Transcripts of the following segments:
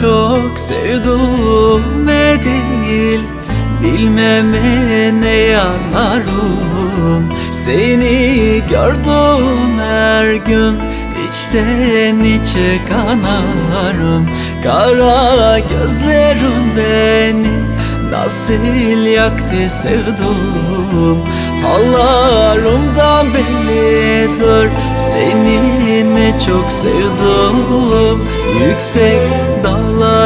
Çok sevduğume değil Bilmeme ne yanarım Seni gördüm her gün İçten içe kanarım. Kara gözlerin beni Nasıl yaktı sevdum Hallarımdan bellidir Seni ne çok sevdim. Yüksek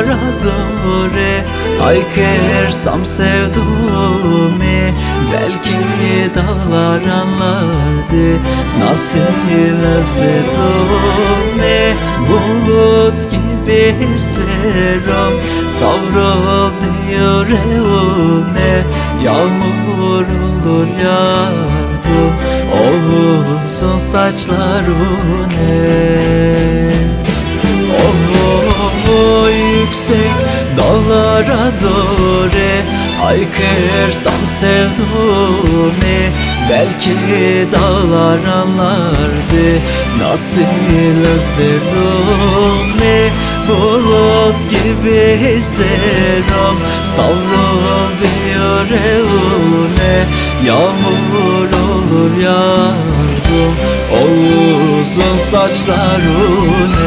dağlara doğru Haykırsam sevduğumu Belki dağlar anlardı Nasıl özledim Bulut gibi hislerim Savrul diyor ne Yağmur olur yardım O uzun saçların Oh yüksek dağlara doğru Haykırsam sevduğumu Belki dağlar anlardı. Nasıl özledim Bulut gibi hislerim Savrul diyor evine Yağmur olur yardım O uzun saçlarına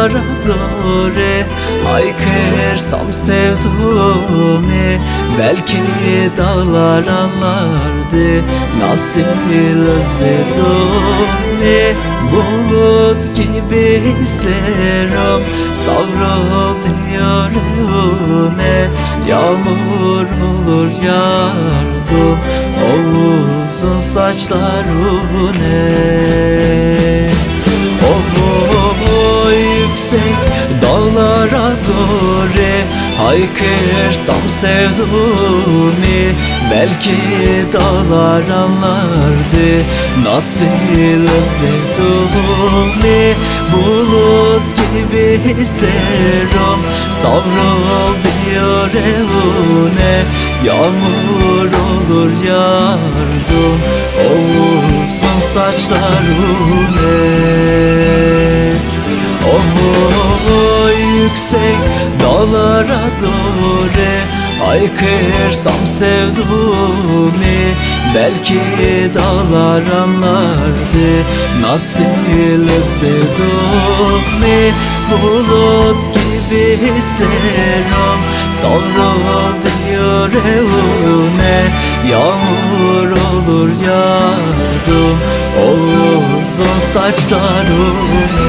dağlara doğru Haykırsam sevduğumu Belki dağlar anlardı Nasıl özledim Bulut gibi hislerim Savrul diyor ne Yağmur olur yardım O uzun saçlarına O Haykırsam sevduğumu Belki dağlar anlardı. Nasıl özledim Bulut gibi hislerim. Savrul diyor evine Yağmur olur yardım O uzun saçlarına Oh yüksek dağlara doğru Haykırsam sevduğumu Belki dağlar anlardı Nasıl özledim Bulut gibi hislerim Savrul diyor evine Yağmur olur yardım O uzun saçlarına